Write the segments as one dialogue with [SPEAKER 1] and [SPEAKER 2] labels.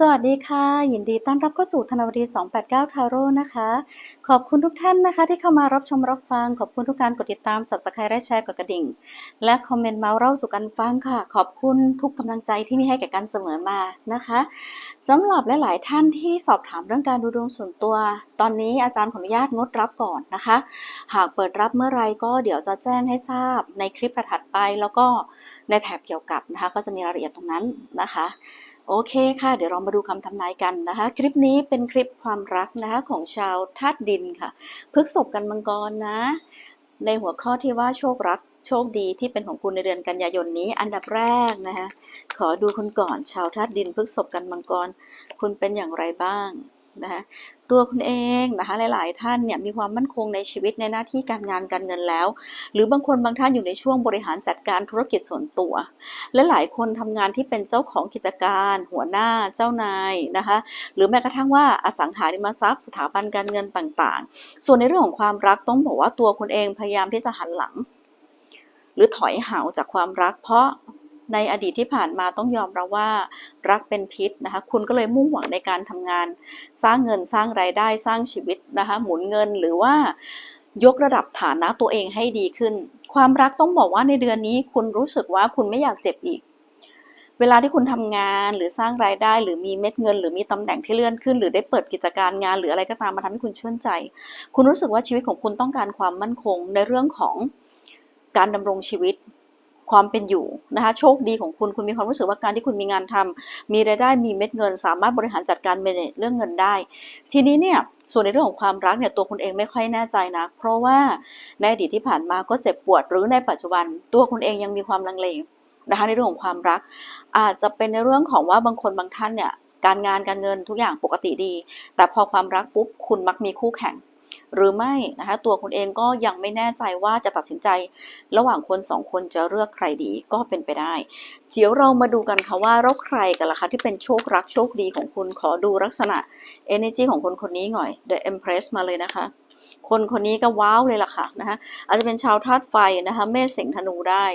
[SPEAKER 1] สวัสดีค่ะ ยินดีต้อนรับเข้าสู่ธนวดี 289 ทาโร่นะคะ ขอบคุณทุกท่านนะคะ ที่เข้ามารับชมรับฟัง ขอบคุณทุกการกดติดตาม subscribe และแชร์กดกระดิ่ง และคอมเมนต์เมาส์เล่าสู่กันฟังค่ะ ขอบคุณทุกกำลังใจที่มีให้แก่กันเสมอมานะคะสำหรับหลาย ๆ ท่านที่สอบถามเรื่องการดูดวงส่วนตัว ตอนนี้อาจารย์ขออนุญาตงดรับก่อนนะคะ หากเปิดรับเมื่อไรก็เดี๋ยวจะแจ้งให้ทราบในคลิปถัดไปแล้วก็ในแถบเกี่ยวกับนะคะ ก็จะมีรายละเอียดตรงนั้นนะคะ โอเคค่ะ เดี๋ยวเรามาดูคำทำนายกันนะคะ คลิปนี้เป็นคลิปความรักนะคะของชาวธาตุดินค่ะพฤกษบกันมังกรนะ ในหัวข้อที่ว่าโชครักโชคดีที่เป็นของคุณในเดือนกันยายนนี้ อันดับแรกนะคะ ขอดูคุณก่อนชาวธาตุดินพฤกษบกันมังกร คุณเป็นอย่างไรบ้าง นะคะตัวคุณเองนะคะหลายๆ ท่านเนี่ยมีความมั่นคงในชีวิตในหน้าที่การงานการเงินแล้ว หรือบางคนบางท่านอยู่ในช่วงบริหารจัดการธุรกิจส่วนตัว และหลายคนทำงานที่เป็นเจ้าของกิจการ หัวหน้าเจ้านายนะคะหรือแม้กระทั่งว่าอสังหาริมทรัพย์ สถาบันการเงินต่างๆ ส่วนในเรื่องของความรักต้องบอกว่าตัวคุณเองพยายามที่จะหันหลัง หรือถอยห่างจากความรักเพราะ ในอดีตที่ผ่านมาต้องยอมรับว่ารักเป็นพิษนะคะคุณก็เลยมุ่งหวังในการทำงาน สร้างเงินสร้างรายได้สร้างชีวิตนะคะหมุนเงินหรือว่ายกระดับฐานะตัวเองให้ดีขึ้น ความรักต้องบอกว่าในเดือนนี้คุณรู้สึกว่าคุณไม่อยากเจ็บอีก เวลาที่คุณทำงานหรือสร้างรายได้ หรือมีเม็ดเงิน หรือมีตำแหน่งที่เลื่อนขึ้น หรือได้เปิดกิจการงานหรืออะไรก็ตามมาทำให้คุณชื่นใจ คุณรู้สึกว่าชีวิตของคุณต้องการความมั่นคงในเรื่องของการดำรงชีวิต ความเป็นอยู่นะคะโชคดีของคุณคุณมีความรู้สึกว่าการที่คุณมีงานทำมีรายได้มีเม็ดเงิน สามารถบริหารจัดการเเรื่องเงินได้ ทีนี้เนี่ยส่วนในเรื่องของความรักเนี่ยตัวคุณเองไม่ค่อยแน่ใจนะ เพราะว่าในอดีตที่ผ่านมาก็เจ็บปวดหรือในปัจจุบัน ตัวคุณเองยังมีความลังเลนะคะในเรื่องของความรัก อาจจะเป็นในเรื่องของว่าบางคนบางท่านเนี่ยการงานการเงินทุกอย่างปกติดี แต่พอความรักปุ๊บคุณมักมีคู่แข่ง หรือไม่นะคะตัวคุณเองก็ยังไม่แน่ใจว่าจะตัดสินใจ ระหว่างคนสองคนจะเลือกใครดีก็เป็นไปได้ เดี๋ยวเรามาดูกันค่ะว่าเราใครกันล่ะคะที่เป็นโชครักโชคดีของคุณขอดูลักษณะ energy ของคนคนนี้หน่อย The Empress มาเลยนะคะคนคนนี้ก็ว้าวเลยล่ะค่ะนะคะอาจจะเป็นชาวธาตุไฟนะคะเมษสิงธนูได้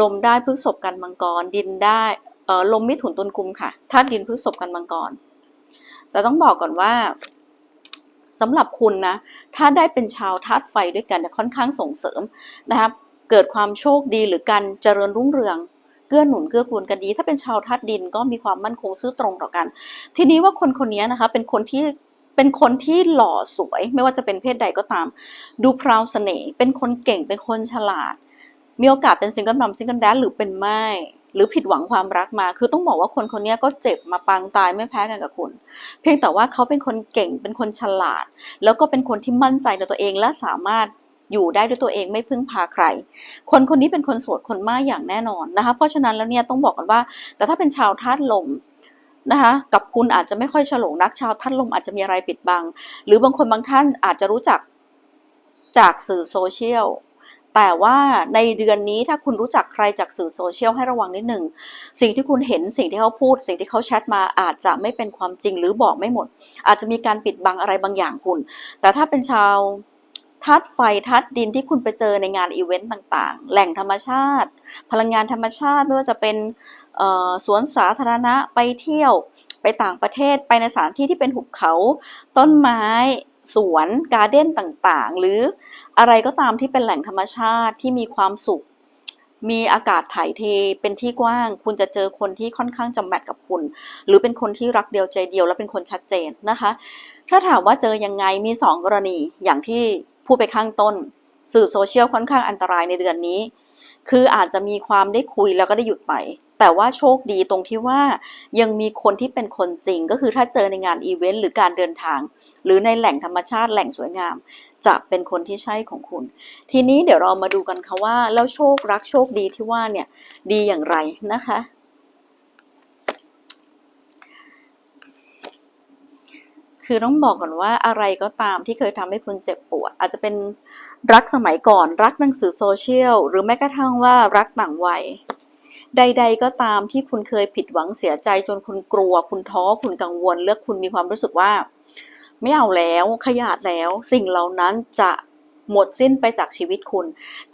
[SPEAKER 1] ลมได้พฤษภกันมังกร ดินได้เออลมมิถุนตุลกุมค่ะธาตุดินพฤษภกันมังกร แต่ต้องบอกก่อนว่า สำหรับคุณนะ ถ้าได้เป็นชาวธาตุไฟด้วยกันเนี่ยค่อนข้างส่งเสริมนะครับ เกิดความโชคดีหรือการเจริญรุ่งเรืองเกื้อหนุนเกื้อกูลกันดี ถ้าเป็นชาวธาตุดินก็มีความมั่นคงซื่อตรงต่อกัน ทีนี้ว่าคนคนนี้นะคะเป็นคนที่เป็นคนที่หล่อสวย ไม่ว่าจะเป็นเพศใดก็ตาม ดูพราวเสน่ห์เป็นคนเก่งเป็นคนฉลาด มีโอกาสเป็นซิงเกิลมัมซิงเกิลแดนหรือเป็นไม่ หรือผิดหวังความรักมา คือต้องบอกว่าคนคนนี้ก็เจ็บมาปางตายไม่แพ้กันกับคุณ เพียงแต่ว่าเขาเป็นคนเก่งเป็นคนฉลาด แล้วก็เป็นคนที่มั่นใจในตัวเองและสามารถอยู่ได้ด้วยตัวเองไม่พึ่งพาใคร คนคนนี้เป็นคนโสดคนมากอย่างแน่นอนนะคะ เพราะฉะนั้นแล้วเนี่ยต้องบอกกันว่า แต่ถ้าเป็นชาวธาตุลมนะคะกับคุณอาจจะไม่ค่อยฉลงนักชาวธาตุลมอาจจะมีอะไรปิดบัง หรือบางคนบางท่านอาจจะรู้จักจากสื่อโซเชียล แต่ว่าในเดือนนี้ถ้าคุณรู้จักใครจากสื่อโซเชียลให้ระวังนิดหนึ่ง สิ่งที่คุณเห็นสิ่งที่เขาพูด สิ่งที่เขาแชทมาอาจจะไม่เป็นความจริงหรือบอกไม่หมด อาจจะมีการปิดบังอะไรบางอย่างคุณ แต่ถ้าเป็นชาวธาตุไฟธาตุดินที่คุณไปเจอในงานอีเวนต์ต่างๆ แหล่งธรรมชาติ พลังงานธรรมชาติไม่ว่าจะเป็นสวนสาธารณะไปเที่ยวไปต่างประเทศไปในสถานที่ที่เป็นหุบเขา ต้นไม้ สวนการ์เด้นต่างๆ หรืออะไรก็ตามที่เป็นแหล่งธรรมชาติที่มีความสุข มีอากาศถ่ายเทเป็นที่กว้าง คุณจะเจอคนที่ค่อนข้างจำแมทกับคุณ หรือเป็นคนที่รักเดียวใจเดียวและเป็นคนชัดเจนนะคะ ถ้าถามว่าเจอยังไงมี 2 กรณีอย่างที่พูดไปข้างต้น สื่อโซเชียลค่อนข้างอันตรายในเดือนนี้ คืออาจจะมีความได้คุยแล้วก็ได้หยุดไป แต่ว่าโชคดีตรงที่ว่ายังมีคนที่เป็นคนจริง ก็คือถ้าเจอในงานอีเวนต์หรือการเดินทาง หรือในแหล่งธรรมชาติแหล่งสวยงาม จะเป็นคนที่ใช่ของคุณ ทีนี้เดี๋ยวเรามาดูกันค่ะว่า แล้วโชครักโชคดีที่ว่าเนี่ยดีอย่างไรนะคะคือต้องบอกก่อนว่าอะไรก็ตามที่เคยทำให้คุณเจ็บปวด อาจจะเป็นรักสมัยก่อนรักหนังสือโซเชียล หรือแม้กระทั่งว่ารักต่างวัย ใด ๆ ก็ตามที่คุณเคยผิดหวังเสียใจจนคุณกลัว คุณท้อคุณกังวล เลือกคุณมีความรู้สึกว่า ไม่เอาแล้วขยาดแล้ว สิ่งเหล่านั้นจะหมดสิ้นไปจากชีวิตคุณ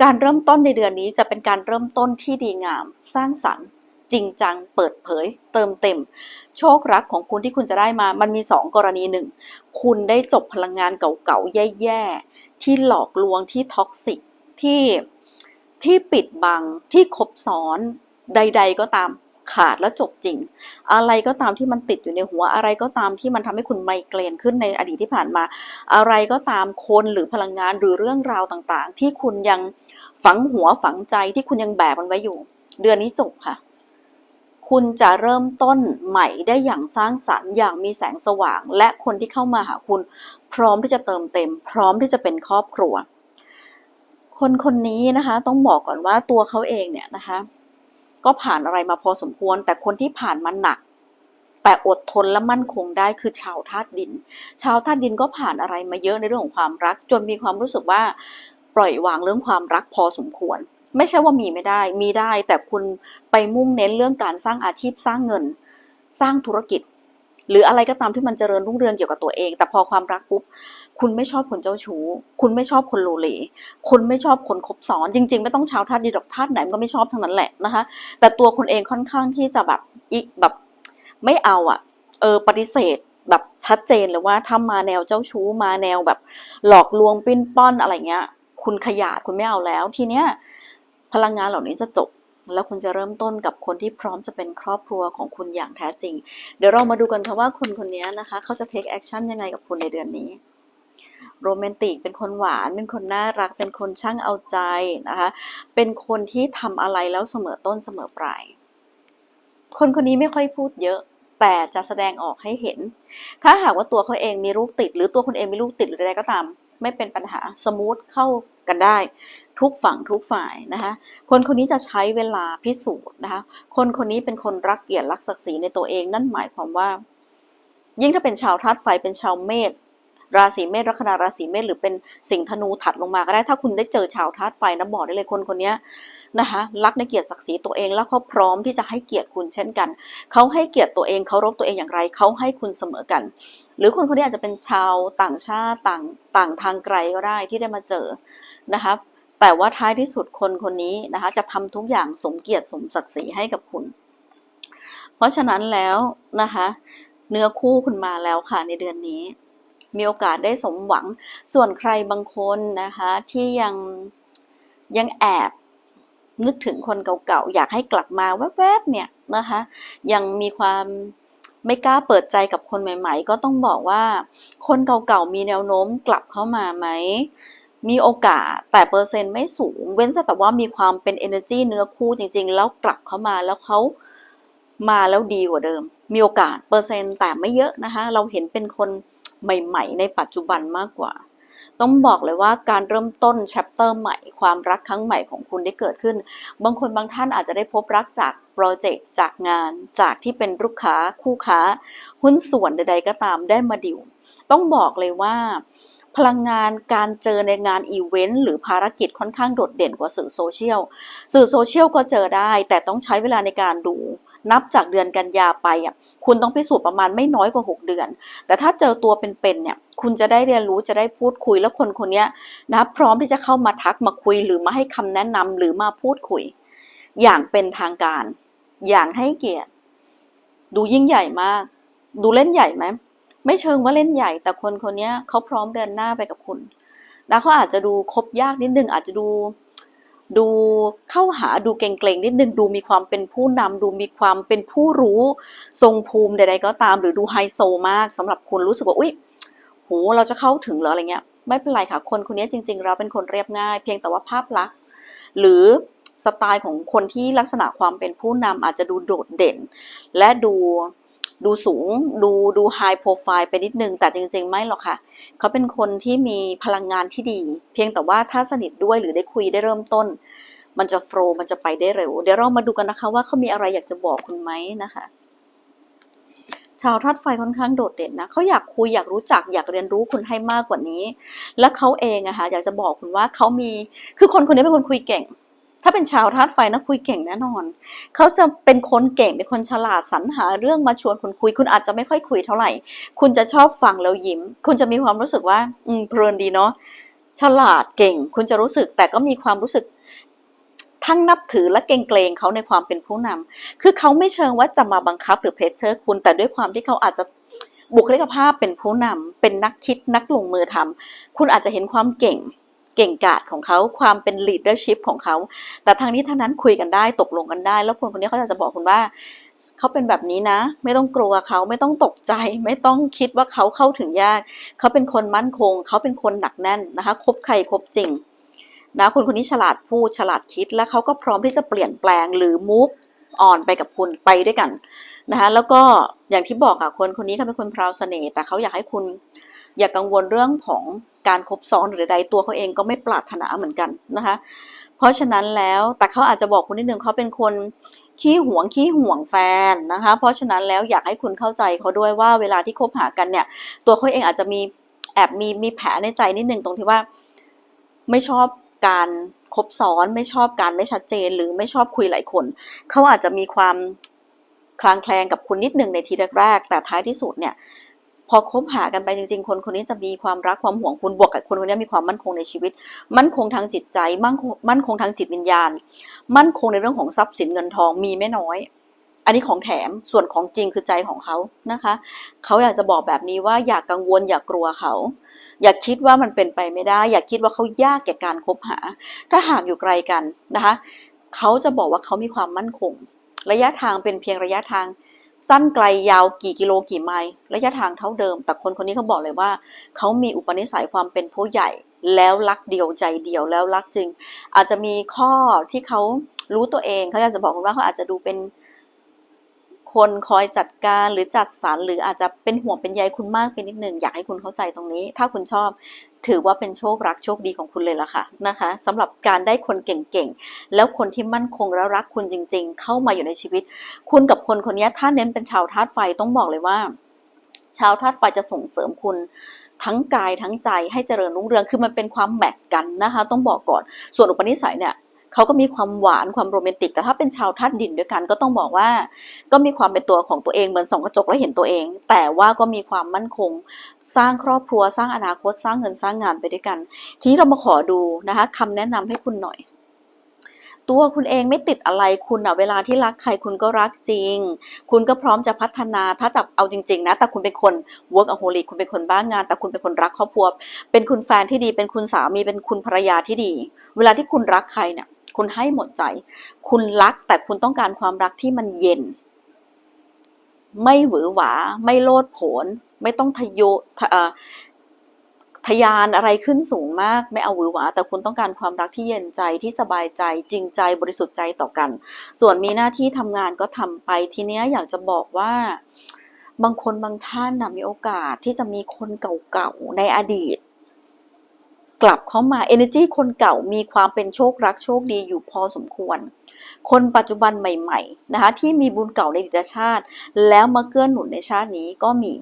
[SPEAKER 1] การเริ่มต้นในเดือนนี้จะเป็นการเริ่มต้นที่ดีงาม สร้างสรรค์ จริงจัง เปิดเผย เติมเต็ม โชครักของคุณที่คุณจะได้มา มันมีสองกรณีหนึ่งคุณได้จบพลังงานเก่าๆ แย่ๆ ที่หลอกลวงที่ท็อกซิกที่ที่ปิดบังที่คบซ้อน ใด ๆ ก็ตามขาดแล้วจบจริง อะไรก็ตามที่มันติดอยู่ในหัวอะไรก็ตามที่มันทำให้คุณไมเกรนขึ้นในอดีตที่ผ่านมา อะไรก็ตามคนหรือพลังงานหรือเรื่องราวต่างๆ ที่คุณยังฝังหัวฝังใจที่คุณยังแบกมันไว้อยู่ เดือนนี้จบค่ะ คุณจะเริ่มต้นใหม่ได้อย่างสร้างสรรค์อย่างมีแสงสว่าง และคนที่เข้ามาหาคุณ พร้อมที่จะเติมเต็ม พร้อมที่จะเป็นครอบครัว คนคนนี้นะคะ ต้องบอกก่อนว่าตัวเขาเองเนี่ยนะคะ ก็ผ่านอะไรมาพอสมควร แต่คนที่ผ่านมาหนัก แต่อดทนและมั่นคงได้คือชาวธาตุดิน ชาวธาตุดินก็ผ่านอะไรมาเยอะในเรื่องของความรัก จนมีความรู้สึกว่าปล่อยวางเรื่องความรักพอสมควร ไม่ใช่ว่ามีไม่ได้ มีได้แต่คุณไปมุ่งเน้นเรื่องการสร้างอาชีพสร้างเงิน สร้างธุรกิจ หรืออะไรก็ตามที่มันเจริญรุ่งเรืองเกี่ยวกับตัวเอง แต่พอความรักปุ๊บคุณไม่ชอบคนเจ้าชู้ คุณไม่ชอบคนโลเลคุณไม่ชอบคนคบซ้อน จริง ๆ ไม่ต้องชาวธาตุดีดอกธาตุไหนมันก็ไม่ชอบทั้งนั้นแหละนะคะ แต่ตัวคุณเองค่อนข้างที่จะแบบอีกแบบไม่เอาอะเออปฏิเสธแบบชัดเจนเลยว่าถ้ามาแนวเจ้าชู้มาแนวแบบหลอกลวงปิ้นป้อนอะไรเงี้ย คุณขยาดคุณไม่เอาแล้วทีเนี้ยพลังงานเหล่านี้จะจบ แล้วคุณจะเริ่มต้นกับคนที่พร้อมจะเป็นครอบครัวของคุณอย่างแท้จริง เดี๋ยวเรามาดูกันค่ะว่าคนคนนี้นะคะ เขาจะ take action ยังไงกับคุณในเดือนนี้โรแมนติกเป็นคนหวานเป็นคนน่ารัก เป็นคนช่างเอาใจนะคะ เป็นคนที่ทำอะไรแล้วเสมอต้นเสมอปลายคนคนนี้ไม่ค่อยพูดเยอะ แต่จะแสดงออกให้เห็น ถ้าหากว่าตัวเขาเองมีลูกติด หรือตัวคนเองมีลูกติดหรืออะไรก็ตาม ไม่เป็นปัญหาสมูทเข้ากันได้ ทุกฝั่งทุกฝ่ายนะคะคนคนนี้จะใช้เวลาพิสูจน์นะคะคนคนนี้เป็นคนรักเกียรติรักศักดิ์ศรีในตัวเอง นั่นหมายความว่า ยิ่งถ้าเป็นชาวธาตุไฟเป็นชาวเมษราศีเมษลัคนาราศีเมษหรือเป็นสิงห์ธนูถัดลงมาก็ได้ ถ้าคุณได้เจอชาวธาตุไฟนะบอกได้เลยคนคนนี้ นะคะรักในเกียรติศักดิ์ศรีตัวเองแล้วเขาพร้อมที่จะให้เกียรติคุณเช่นกัน เขาให้เกียรติตัวเองเคารพตัวเองอย่างไรเขาให้คุณเสมอกัน หรือคนคนนี้อาจจะเป็นชาวต่างชาติต่างต่างทางไกลก็ได้ที่ได้มาเจอนะคะแต่ว่าท้ายที่สุดคนคนนี้นะคะจะทำทุกอย่างสมเกียรติสมศักดิ์ศรีให้กับคุณ เพราะฉะนั้นแล้วนะคะเนื้อคู่คุณมาแล้วค่ะในเดือนนี้ มีโอกาสได้สมหวังส่วนใครบางคนนะคะที่ยังยังแอบ นึกถึงคนเก่าๆ อยากให้กลับมาแวบๆ เนี่ยนะคะ ยังมีความไม่กล้าเปิดใจกับคนใหม่ ๆ ก็ต้องบอกว่า คนเก่าๆ มีแนวโน้มกลับเข้ามาไหม มีโอกาสแต่เปอร์เซ็นต์ไม่สูง เว้นแต่ว่ามีความเป็น energy เนื้อคู่จริง ๆ แล้วกลับเข้ามาแล้วเขามาแล้วดีกว่าเดิม มีโอกาสเปอร์เซ็นต์แต่ไม่เยอะนะคะ เราเห็นเป็นคนใหม่ ๆ ในปัจจุบันมากกว่า ต้องบอกเลยว่าการเริ่มต้นแชปเตอร์ใหม่ความรักครั้งใหม่ของคุณได้เกิดขึ้น บางคนบางท่านอาจจะได้พบรักจากโปรเจกต์จากงาน จากที่เป็นลูกค้าคู่ค้า หุ้นส่วนใด ๆ ก็ตามได้มาดิว ต้องบอกเลยว่าพลังงานการเจอในงานอีเวนต์หรือภารกิจค่อนข้างโดดเด่นกว่าสื่อโซเชียล สื่อโซเชียลก็เจอได้ แต่ต้องใช้เวลาในการดู นับจากเดือนกันยาไปอะคุณต้องพิสูจน์ประมาณไม่น้อยกว่า 6 เดือน แต่ถ้าเจอตัวเป็นๆเนี่ยคุณจะได้เรียนรู้จะได้พูดคุยแล้วคนคนนี้นะพร้อมที่จะเข้ามาทักมาคุย หรือมาให้คำแนะนำหรือมาพูดคุย อย่างเป็นทางการ อย่างให้เกียรติ ดูยิ่งใหญ่มาก ดูเล่นใหญ่ไหมไม่เชิงว่าเล่นใหญ่ แต่คนคนนี้เขาพร้อมเดินหน้าไปกับคุณแล้วเขาอาจจะดูคบยากนิดนึงอาจจะดู ดูเข้าหาดูเกรงๆนิดนึงดูมีความเป็นผู้นำดูมีความเป็นผู้รู้ทรงภูมิใด ๆ ก็ตาม หรือดูไฮโซมากสำหรับคุณรู้สึกว่าอุ๊ยโหเราจะเข้าถึงเหรออะไรเงี้ยไม่เป็นไรค่ะคนคนนี้จริง ๆ เราเป็นคนเรียบง่าย เพียงแต่ว่าภาพลักษณ์หรือสไตล์ของคนที่ลักษณะความเป็นผู้นำอาจจะดูโดดเด่น และดู ดูสูงดูดูไฮโปรไฟล์ไปนิดนึง แต่จริง ๆ ไม่หรอกค่ะ เขาเป็นคนที่มีพลังงานที่ดี เพียงแต่ว่าถ้าสนิทด้วยหรือได้คุยได้เริ่มต้น มันจะโฟล์มันจะไปได้เร็ว เดี๋ยวเรามาดูกันนะคะว่าเขามีอะไรอยากจะบอกคุณไหมนะคะชาวธาตุไฟค่อนข้างโดดเด่นนะเขาอยากคุยอยากรู้จักอยากเรียนรู้คุณให้มากกว่านี้ และเขาเองอะค่ะอยากจะบอกคุณว่าเขามีคือคนคนนี้เป็นคนคุยเก่ง ถ้าเป็นชาวธาตุไฟนะคุยเก่งแน่นอน เขาจะเป็นคนเก่งเป็นคนฉลาดสรรหาเรื่องมาชวนคุณคุย คุณอาจจะไม่ค่อยคุยเท่าไหร่ คุณจะชอบฟังแล้วยิ้ม คุณจะมีความรู้สึกว่า อืมเพลินดีเนาะฉลาดเก่ง คุณจะรู้สึกแต่ก็มีความรู้สึกทั้งนับถือและเกรงเกรงเขาในความเป็นผู้นำคือเขาไม่เชิงว่าจะมาบังคับหรือเพรสเชอร์คุณ แต่ด้วยความที่เขาอาจจะบุคลิกภาพเป็นผู้นำเป็นนักคิดนักลงมือทำคุณอาจจะเห็นความเก่ง เก่งกาจของเขาความเป็น leadership ของเขา แต่ทางนี้ทางนั้นคุยกันได้ตกลงกันได้ แล้วคนคนนี้เขาอยากจะบอกคุณว่าเขาเป็นแบบนี้นะ ไม่ต้องกลัวเขาไม่ต้องตกใจ ไม่ต้องคิดว่าเขาเข้าถึงยาก เขาเป็นคนมั่นคง เขาเป็นคนหนักแน่นนะคะคบใครคบจริงนะคนคนนี้ฉลาดพูดฉลาดคิดและเขาก็พร้อมที่จะเปลี่ยนแปลงหรือ move on ไปกับคุณไปด้วยกันนะคะแล้วก็อย่างที่บอกค่ะคนคนนี้เขาเป็นคนพราวเสน่ห์แต่เขาอยากให้คุณ อย่ากังวลเรื่องของการคบซ้อนหรือใดตัวเขาเองก็ไม่ปรารถนาเหมือนกันนะคะ เพราะฉะนั้นแล้วแต่เขาอาจจะบอกคุณนิดนึงเขาเป็นคนขี้หวงขี้ห่วงแฟนนะคะ เพราะฉะนั้นแล้วอยากให้คุณเข้าใจเขาด้วยว่าเวลาที่คบหากันเนี่ย ตัวเขาเองอาจจะมีแอบมีมีแผลในใจนิดนึงตรงที่ว่าไม่ชอบการคบซ้อนไม่ชอบการไม่ชัดเจน หรือไม่ชอบคุยหลายคน เขาอาจจะมีความคลางแคลงกับคุณนิดนึงในทีแรกๆแต่ท้ายที่สุดเนี่ย พอคบหากันไปจริง ๆ คนคนนี้จะมีความรักความห่วงคุณบวกกับคนคนนี้มีความมั่นคงในชีวิต มั่นคงทางจิตใจ มั่นคงมั่นคงทางจิตวิญญาณ มั่นคงในเรื่องของทรัพย์สินเงินทองมีไม่น้อย อันนี้ของแถมส่วนของจริงคือใจของเขานะคะ เขาอยากจะบอกแบบนี้ว่าอย่ากกังวลอย่ากกลัวเขาอย่าคิดว่ามันเป็นไปไม่ได้ อย่าคิดว่าเขายากแก่การคบหา ถ้าหากอยู่ไกลกันนะคะ เขาจะบอกว่าเขามีความมั่นคง ระยะทางเป็นเพียงระยะทาง สั้นไกลยาวกี่กิโลกี่ไมล์ระยะทางเท่าเดิม แต่คนคนนี้เขาบอกเลยว่า เขามีอุปนิสัยความเป็นผู้ใหญ่ แล้วรักเดียวใจเดียวแล้วรักจริง อาจจะมีข้อที่เขารู้ตัวเองเขาอยากจะบอกว่าเขาอาจจะดูเป็น คนคอยจัดการหรือจัดสรรหรืออาจจะเป็นห่วงเป็นใยคุณมากไปนิดนึงอยากให้คุณเข้าใจตรงนี้ ถ้าคุณชอบถือว่าเป็นโชครักโชคดีของคุณเลยล่ะค่ะนะคะสำหรับการได้คนเก่งๆ แล้วคนที่มั่นคงและรักคุณจริง ๆ เข้ามาอยู่ในชีวิต คุณกับคนคนนี้ถ้าเน้นเป็นชาวธาตุไฟต้องบอกเลยว่า ชาวธาตุไฟจะส่งเสริมคุณทั้งกายทั้งใจให้เจริญรุ่งเรืองคือมันเป็นความแมทช์กันนะคะ ต้องบอกก่อนส่วนอุปนิสัยเนี่ย เขาก็มีความหวานความโรแมนติก แต่ถ้าเป็นชาวธาตุดินด้วยกันก็ต้องบอกว่า ก็มีความเป็นตัวของตัวเองเหมือนส่องกระจกแล้วเห็นตัวเอง แต่ว่าก็มีความมั่นคง สร้างครอบครัวสร้างอนาคตสร้างเงินสร้างงานไปด้วยกัน ทีนี้เรามาขอดูนะคะคำแนะนำให้คุณหน่อยตัวคุณเองไม่ติดอะไรคุณอะเวลาที่รักใครคุณก็รักจริง คุณก็พร้อมจะพัฒนาถ้าจับเอาจริง ๆ นะ แต่คุณเป็นคน workaholic คุณเป็นคนบ้างงาน แต่คุณเป็นคนรักครอบครัว เป็นคุณแฟนที่ดีเป็นคุณสามีเป็นคุณภรรยาที่ดี เวลาที่คุณรักใครเนี่ย คุณให้หมดใจ คุณรักแต่คุณต้องการความรักที่มันเย็น ไม่หวือหวา ไม่โลดโผน ไม่ต้องทะโยทะทะยานอะไรขึ้นสูงมาก ไม่เอาหวือหวา แต่คุณต้องการความรักที่เย็นใจที่สบายใจจริงใจบริสุทธิ์ใจต่อกัน ส่วนมีหน้าที่ทำงานก็ทำไปทีเนี้ยอยากจะบอกว่าบางคนบางท่านนะมีโอกาสที่จะมีคนเก่าๆในอดีต กลับเข้ามา energy คนเก่ามีความเป็นโชครักโชคดีอยู่พอสมควร คนปัจจุบันใหม่ๆนะคะที่มีบุญเก่าในดีตชาติ แล้วมาเกื้อหนุนในชาตินี้ก็มี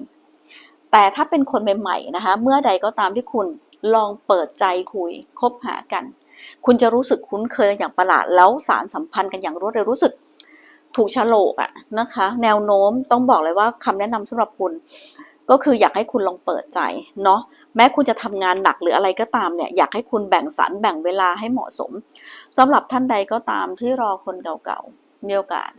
[SPEAKER 1] แต่ถ้าเป็นคนใหม่ๆนะคะเมื่อใดก็ตามที่คุณลองเปิดใจคุยคบหากัน คุณจะรู้สึกคุ้นเคยอย่างประหลาดแล้วสารสัมพันธ์กันอย่างรวดเร็วรู้สึกถูกฉลกอะนะคะ แนวโน้มต้องบอกเลยว่าคำแนะนำสำหรับคุณ ก็คืออยากให้คุณลองเปิดใจเนาะแม้คุณจะทำงานหนักหรืออะไรก็ตามเนี่ยอยากให้คุณแบ่งสรรแบ่งเวลาให้เหมาะสมสำหรับท่านใดก็ตามที่รอคนเก่าๆมีโอกาส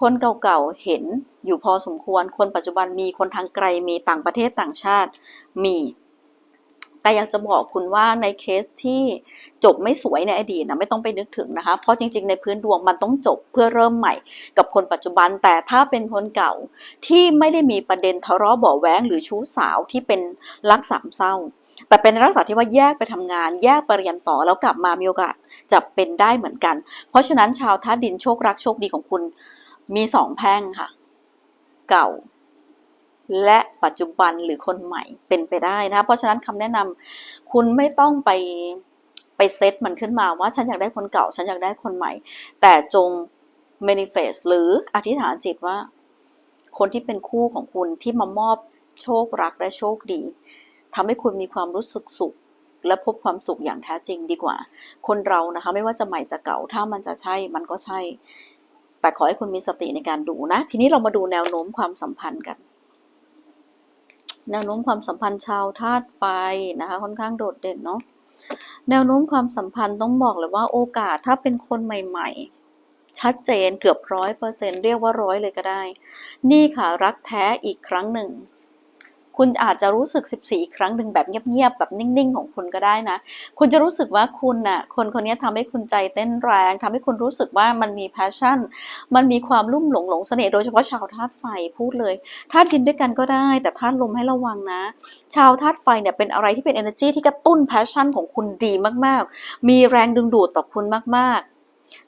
[SPEAKER 1] คนเก่าๆเห็นอยู่พอสมควร คนปัจจุบันมีคนทางไกลมีต่างประเทศต่างชาติมี แต่อยากจะบอกคุณว่าในเคสที่จบไม่สวยในอดีตนะไม่ต้องไปนึกถึงนะคะ เพราะจริง ๆ ในพื้นดวงมันต้องจบเพื่อเริ่มใหม่ กับคนปัจจุบัน แต่ถ้าเป็นคนเก่าที่ไม่ได้มีประเด็นทะเลาะเบาะแว้งหรือชู้สาวที่เป็นรักสามเศร้าแต่เป็นลักษณะที่ว่าแยกไปทำงาน แยกไปเรียนต่อแล้วกลับมามีโอกาสจะเป็นได้เหมือนกัน เพราะฉะนั้นชาวธาตุดินโชครักโชคดีของคุณมีสองแพ่งค่ะ เก่า และปัจจุบันหรือคนใหม่เป็นไปได้นะเพราะฉะนั้นคำแนะนำคุณไม่ต้องไปไปเซตมันขึ้นมาว่าฉันอยากได้คนเก่า ฉันอยากได้คนใหม่ แต่จง manifest หรืออธิษฐานจิตว่า คนที่เป็นคู่ของคุณที่มามอบโชครักและโชคดีทำให้คุณมีความรู้สึกสุข และพบความสุขอย่างแท้จริงดีกว่า คนเรานะคะไม่ว่าจะใหม่จะเก่า ถ้ามันจะใช่มันก็ใช่ แต่ขอให้คุณมีสติในการดูนะ ทีนี้เรามาดูแนวโน้มความสัมพันธ์กัน แนวโน้มความสัมพันธ์ชาวธาตุไฟนะคะ ค่อนข้างโดดเด่นเนาะแนวโน้มความสัมพันธ์ต้องบอกเลยว่าโอกาสถ้าเป็นคนใหม่ ๆ ชัดเจนเกือบร้อยเปอร์เซ็นเรียกว่าร้อยเลยก็ได้ นี่ค่ะรักแท้อีกครั้งหนึ่ง คุณอาจจะรู้สึก 14 ครั้งหนึ่งแบบเงียบๆแบบนิ่งๆ ของคุณก็ได้นะ คุณจะรู้สึกว่าคุณน่ะคนคนนี้ทำให้คุณใจเต้นแรงทำให้คุณรู้สึกว่ามันมี passion มันมีความลุ่มหลงหลงเสน่ห์โดยเฉพาะชาวธาตุไฟพูดเลยธาตุดินด้วยกันก็ได้ แต่ธาตุลมให้ระวังนะ ชาวธาตุไฟเนี่ยเป็นอะไรที่เป็น energy ที่กระตุ้น passion ของคุณดีมากๆ มีแรงดึงดูดต่อคุณมากๆ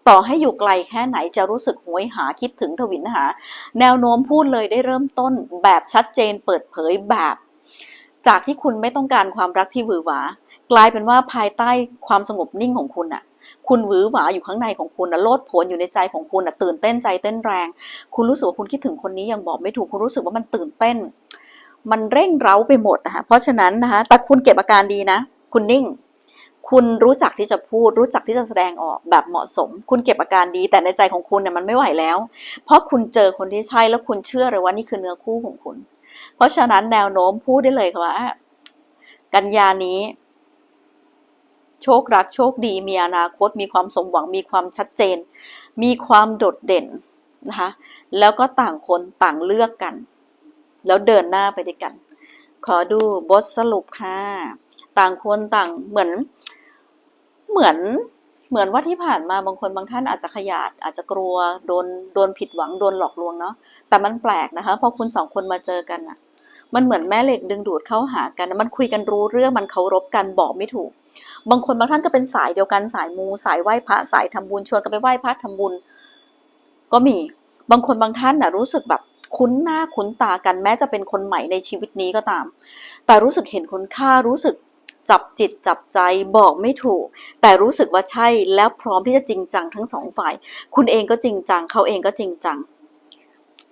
[SPEAKER 1] ต่อให้อยู่ไกลแค่ไหนจะรู้สึกหวยหาคิดถึงทวินหา แนวโน้มพูดเลยได้เริ่มต้นแบบชัดเจนเปิดเผยแบบ จากที่คุณไม่ต้องการความรักที่หวือหวากลายเป็นว่าภายใต้ความสงบนิ่งของคุณน่ะคุณหวือหวาอยู่ข้างในของคุณนะโลดโผนอยู่ในใจของคุณนะตื่นเต้นใจเต้นแรง คุณรู้สึกว่าคุณคิดถึงคนนี้ยังบอกไม่ถูกคุณรู้สึกว่ามันตื่นเต้น มันเร่งเร้าไปหมดนะคะเพราะฉะนั้นนะคะแต่คุณเก็บอาการดีนะ คุณนิ่ง คุณรู้จักที่จะพูด รู้จักที่จะแสดงออกแบบเหมาะสม คุณเก็บอาการดี แต่ในใจของคุณเนี่ยมันไม่ไหวแล้ว เพราะคุณเจอคนที่ใช่แล้วคุณเชื่อเลยว่านี่คือเนื้อคู่ของคุณ เพราะฉะนั้นแนวโน้มพูดได้เลยค่ะว่า กันยานี้ โชครักโชคดี มีอนาคต มีความสมหวังมีความชัดเจน มีความโดดเด่นนะคะแล้วก็ต่างคนต่างเลือกกัน แล้วเดินหน้าไปด้วยกัน ขอดูบทสรุปค่ะ ต่างคนต่างเหมือน เหมือนเหมือนว่าที่ผ่านมาบางคนบางท่านอาจจะขยาดอาจจะกลัวโดนโดนผิดหวังโดนหลอกลวงเนาะแต่มันแปลกนะคะพอคุณสองคนมาเจอกันอะมันเหมือนแม่เหล็กดึงดูดเข้าหากัน มันคุยกันรู้เรื่องมันเคารพกันบอกไม่ถูก บางคนบางท่านก็เป็นสายเดียวกันสายมูสายไหว้พระสายทำบุญชวนกันไปไหว้พระทำบุญ ก็มีบางคนบางท่านน่ะรู้สึกแบบคุ้นหน้าคุ้นตากันแม้จะเป็นคนใหม่ในชีวิตนี้ก็ตาม แต่รู้สึกเห็นคุณค่ารู้สึก จับจิตจับใจบอกไม่ถูก แต่รู้สึกว่าใช่แล้วพร้อมที่จะจริงจังทั้งสองฝ่าย คุณเองก็จริงจังเขาเองก็จริงจัง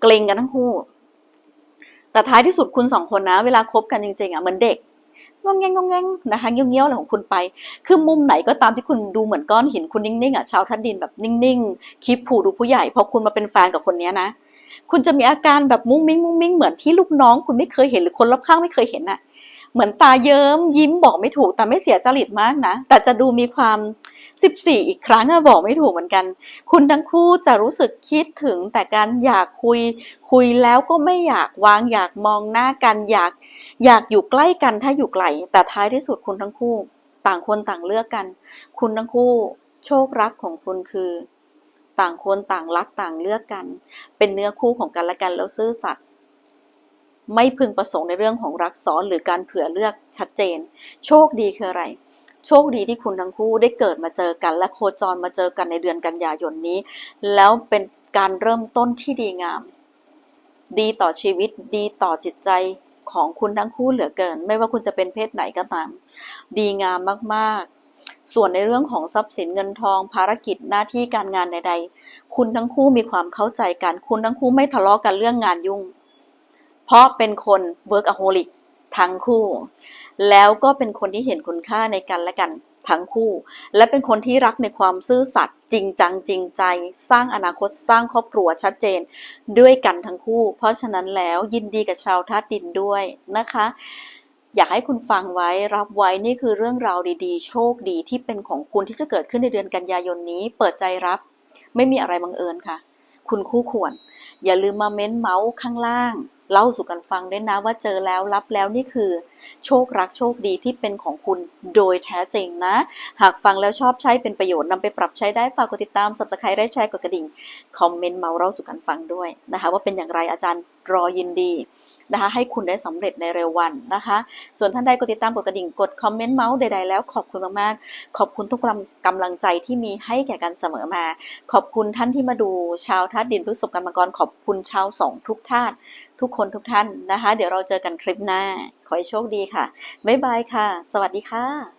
[SPEAKER 1] เกรงกันทั้งคู่ แต่ท้ายที่สุดคุณสองคนนะ เวลาคบกันจริงๆอะเหมือนเด็กงงแงงงงแงงนะคะเงี้ยวเงี้ยวอะไรของคุณไป คือมุมไหนก็ตามที่คุณดูเหมือนก้อนหินคุณนิ่งๆอะชาวทัดดินแบบนิ่งๆคิดผูดูผู้ใหญ่พอคุณมาเป็นแฟนกับคนนี้นะ คุณจะมีอาการแบบมุ้งมิ้งมุ้งมิ้งเหมือนที่ลูกน้อง คุณไม่เคยเห็นหรือคนรอบข้างไม่เคยเห็นอะ เหมือนตาเยิ้มยิ้มบอกไม่ถูกแต่ไม่เสียจริตมากนะ แต่จะดูมีความ 14 อีกครั้งอะบอกไม่ถูกเหมือนกัน คุณทั้งคู่จะรู้สึกคิดถึงแต่การอยากคุย คุยแล้วก็ไม่อยากวางอยากมองหน้ากันอยาก อยากอยู่ใกล้กันถ้าอยู่ไกลแต่ท้ายที่สุดคุณทั้งคู่ ต่างคนต่างเลือกกัน คุณทั้งคู่ โชครักของคุณคือ ต่างคนต่างรักต่างเลือกกัน เป็นเนื้อคู่ของกันและกันแล้วซื่อสัตย์ ไม่พึงประสงค์ในเรื่องของรักซ้อนหรือการเผื่อเลือกชัดเจน โชคดีคืออะไร โชคดีที่คุณทั้งคู่ได้เกิดมาเจอกัน และโคจรมาเจอกันในเดือนกันยายนนี้ แล้วเป็นการเริ่มต้นที่ดีงาม ดีต่อชีวิต ดีต่อจิตใจของคุณทั้งคู่เหลือเกิน ไม่ว่าคุณจะเป็นเพศไหนก็ตาม ดีงามมากๆ ส่วนในเรื่องของทรัพย์สินเงินทอง ภารกิจหน้าที่การงานใด ๆ คุณทั้งคู่มีความเข้าใจกัน คุณทั้งคู่ไม่ทะเลาะกันเรื่องงานยุ่ง เพราะเป็นคน workaholic ทั้งคู่ แล้วก็เป็นคนที่เห็นคุณค่าในกันและกันทั้งคู่ และเป็นคนที่รักในความซื่อสัตย์จริงจังจริงใจ สร้างอนาคตสร้างครอบครัวชัดเจนด้วยกันทั้งคู่ เพราะฉะนั้นแล้วยินดีกับชาวธาตุดินด้วยนะคะ อยากให้คุณฟังไว้รับไว้นี่คือเรื่องราวดีๆ โชคดีที่เป็นของคุณที่จะเกิดขึ้นในเดือนกันยายนนี้ เปิดใจรับ ไม่มีอะไรบังเอิญค่ะ คุณคู่ควร อย่าลืมมาเม้นเมาส์ข้างล่าง เล่าสู่กันฟังด้วยนะว่าเจอแล้วรับแล้วนี่คือ โชครักโชคดีที่เป็นของคุณโดยแท้จริงนะ หากฟังแล้วชอบใช้เป็นประโยชน์นำไปปรับใช้ได้ฝากกดติดตาม subscribe ได้แชร์กดกระดิ่งคอมเมนต์เมาเล่าสู่กันฟังด้วยนะคะ ว่าเป็นอย่างไรอาจารย์รอยินดี นะคะให้คุณได้สำเร็จในเร็ววันนะคะ ส่วนท่านใดกดติดตามกดกระดิ่งกดคอมเมนต์เมาส์ใดๆแล้วขอบคุณมากๆ ขอบคุณทุกกำลังกำลังใจที่มีให้แก่กันเสมอมา ขอบคุณท่านที่มาดูชาวธาตุดินพฤษภกรรมกรขอบคุณชาวสองทุกท่านทุกคนทุกท่านนะคะ เดี๋ยวเราเจอกันคลิปหน้า ขอให้โชคดีค่ะบ๊ายบายค่ะ สวัสดีค่ะ